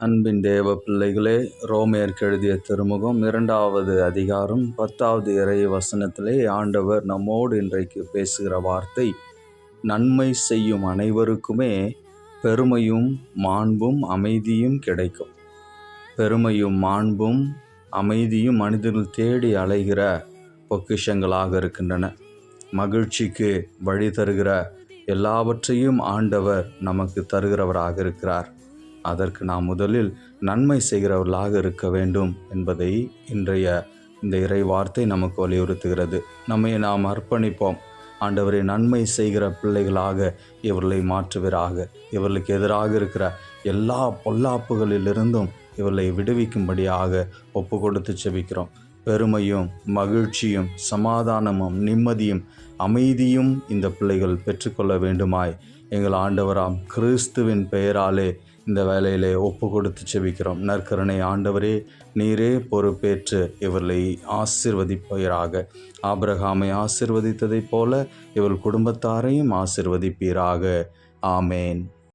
அன்பின் தேவ பிள்ளைகளே ரோமேற்கு எழுதிய திருமுகம் இரண்டாவது அதிகாரம் பத்தாவது இறை வசனத்திலே ஆண்டவர் நம்மோடு இன்றைக்கு பேசுகிற வார்த்தை நன்மை செய்யும் அனைவருக்குமே பெருமையும் மாண்பும் அமைதியும் கிடைக்கும். பெருமையும் மாண்பும் அமைதியும் மனிதர்கள் தேடி அலைகிற பொக்கிஷங்களாக இருக்கின்றன. மகிழ்ச்சிக்கு வழி தருகிற எல்லாவற்றையும் ஆண்டவர் நமக்கு தருகிறவராக இருக்கிறார். அதற்கு நாம் முதலில் நன்மை செய்கிறவர்களாக இருக்க வேண்டும் என்பதை இன்றைய இந்த இறை வார்த்தை நமக்கு வலியுறுத்துகிறது. நம்மை நாம் அர்ப்பணிப்போம். ஆண்டவரை நன்மை செய்கிற பிள்ளைகளாக இவர்களை மாற்றுவராக. இவர்களுக்கு எதிராக இருக்கிற எல்லா பொல்லாப்புகளிலிருந்தும் இவர்களை விடுவிக்கும்படியாக ஒப்பு கொடுத்து செபிக்கிறோம். பெருமையும் மகிழ்ச்சியும் சமாதானமும் நிம்மதியும் அமைதியும் இந்த பிள்ளைகள் பெற்றுக்கொள்ள வேண்டுமாய். எங்கள் ஆண்டவராம் கிறிஸ்துவின் பெயராலே இந்த வேலையிலே ஒப்பு கொடுத்து செபிக்கிறோம். நற்கருணை ஆண்டவரே நீரே பொறுப்பேற்று இவர்களை ஆசிர்வதிப்பீராக. ஆபிரகாமை ஆசிர்வதித்ததைப் போல இவர் குடும்பத்தாரையும் ஆசிர்வதிப்பீராக. ஆமேன்.